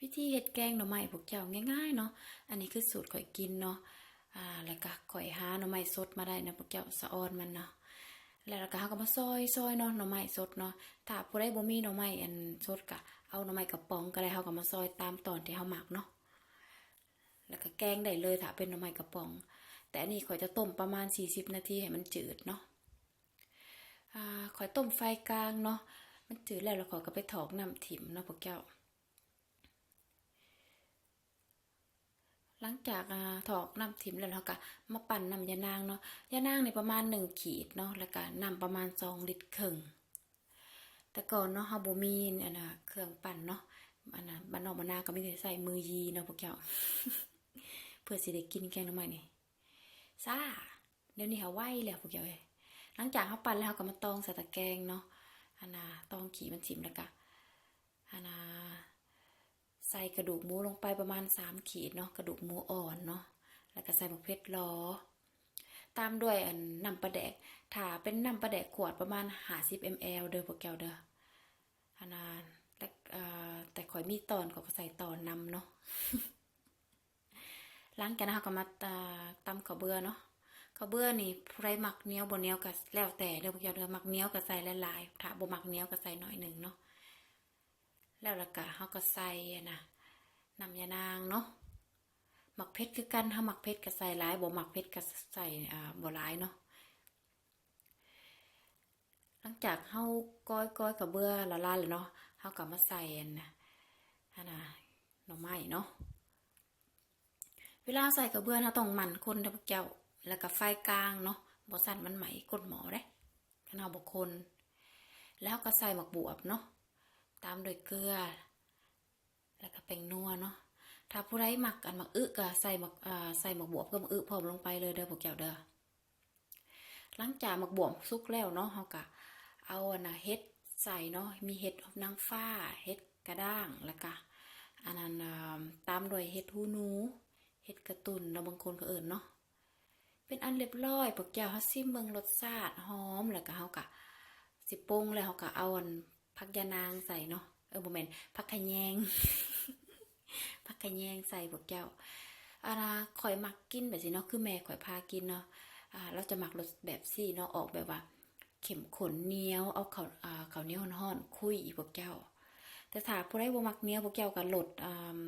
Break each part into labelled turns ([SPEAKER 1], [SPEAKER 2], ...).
[SPEAKER 1] วิธีเฮ็ดแกงหน่อไม้พวกเจ้าง่ายๆเนาะอันนี้คือสูตรข่อยกินเนาะอ่าแล้วก็ข่อยหาหน่อไม้สดมาได้นะพวกเจ้าสะออนมันเนาะแล้วก็เฮาก็มาซอยซอยเนาะหน่อไม้สดเนาะถ้าผู้ใดบ่มีหน่อไม้อันสดก็เอาหน่อไม้กระป๋องก็ได้เฮาก็มาซอยตามตอนที่เฮาหมักเนาะแล้วก็แกงได้เลยถ้าเป็นหน่อไม้กระป๋อง แต่อันนี้ข่อยจะต้มประมาณ 40 นาทีให้มันจืดเนาะอ่าข่อยต้มไฟกลางเนาะมันจืดแล้วแล้วข่อยก็ไปถอกน้ำถิ่มเนาะพวกเจ้า หลังจากถอกน้ำถิ่มแล้วเราก็มาปั่นน้ำยานางเนาะยานางในประมาณหนึ่งขีดเนาะแล้วก็น้ำประมาณสองลิตรครึ่งแต่ก่อนเนาะฮาบ่มีอันน่ะเครื่องปั่นเนาะอันน่ะบ้านนอกบ้านนาก็ไมีแต่ใส่มือยีเนาะพวกเจ้าเพื่อสิได้กินแกงน่อไม้นี่ซ่าเดี๋ยวนี้เฮาไวแล้วพวกเจ้าเอ้ยหลังจากเฮาปั่นแล้วเฮาก็มาตองใส่ตะแกรงเนาะอันน่ะตองขี้มันถิ่มแล้วก็อันน่ะ ใส่กระดูกหมูลงไปประมาณสามขีดเนาะกระดูกหมูอ่อนเนาะแล้วก็ใส่หมกเพชรล้อ ตามด้วยอันน้ำปลาแดกถ้าเป็นน้ำปลาแดกขวดประมาณ50 ml เด้อพวกแก้วเด้ออันนั้นแต่เอ่อแต่ข่อยมีตอนก็ใส่ตอนนำเนาะหลังจากนั้นเราก็มาตาตำข้าวเบื่อเนาะข้าวเบื่อนี่ใครมักเนียวบ่เนียวก็แล้วแต่เด้อพวกแก้วเด้อหมักเนียวก็ใส่หลายๆถ้าบ่มักเนียวก็ใส่น้อยหนึ่งเนาะ แล้วละก็เฮาก็ใส่นะน้ำยานางเนาะหมักเพชรคือกันถ้าหมักเพชรก็ใส่หลายบ่หมักเพชรก็ใส่อ่าบ่หลายเนาะหลังจากเฮาก้อยก้อยกับเบื่อละลายแล้วเนาะเฮาก็มาใส่น่ะอันน่ะหน่อไม้เนาะเวลาใส่กับเบื่อเราต้องหมั่นคนเด้อพวกเจ้าแล้วก็ไฟกลางเนาะบ่สั่นมันไหมกดหมอเด้คันเฮาบ่คนแล้วก็ใส่หมักบวบเนาะ ตามด้วยเกลือ แล้วก็แป้งนัวเนาะถ้าผู้ใดหมักอันหมักอึก็ใส่หมักใส่หมักบวบกับหมักอึพร้อมลงไปเลยเด้อพวกเจ้าเด้อหลังจากหมักบวบสุกแล้วเนาะเฮาก็เอาอันน่ะเฮ็ดใส่เนาะมีเห็ดนางฟ้าเห็ดกระด้างแล้วก็อันนั้นตามด้วยเห็ดหูหนูเห็ดกระตุนเนาบางคนก็เอิ้นเนาะเป็นอันเรียบร้อยพวกเจ้าเฮาซิมเบิ่งรสชาติหอมแล้วก็เฮาก็สิปรุงแล้วเฮาก็เอาอัน ผักยานางใส่เนาะเออบ่แม่นผักขะแยงผักขะแยงใส่พวกเจ้าอานะข่อยมักกินแบบนี้เนาะคือแม่ข่อยพากินเนาะอ่าเราจะหมักรสแบบซี่เนาะออกแบบว่า เข็มขนเนี้ยวเอาเขาอ่าข้าเนียวร้อนๆคุยอีพวกเจ้า แต่ถ้าผู้ใดบ่มักเนี้ยวพวกเจ้าก็ลดอ่า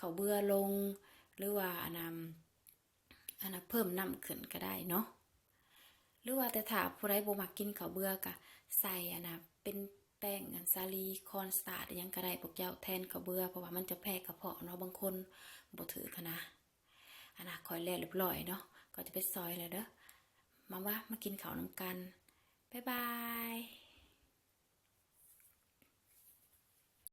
[SPEAKER 1] ข้าเบื่อลง หรือว่าอันนั้นอันนั้นเพิ่มน้ำขึ้นก็ได้เนาะหรือว่าแต่ถ้าผู้ใดบ่มักกินเขาเบื่อก็ใส่อันน่ะเป็นแป้น สาลีคอนสตาร์ดยังกระไดพวกเจ้าแทนกระเบือเพราะว่ามันจะแพ้กระเพาะเนาะบางคนบ่ถือคะนะอันนะคอยแล่เรียบร้อยเนาะก็จะไปซอยเลยเด้อมาว่ามากินข้าวนำกันบ๊ายบาย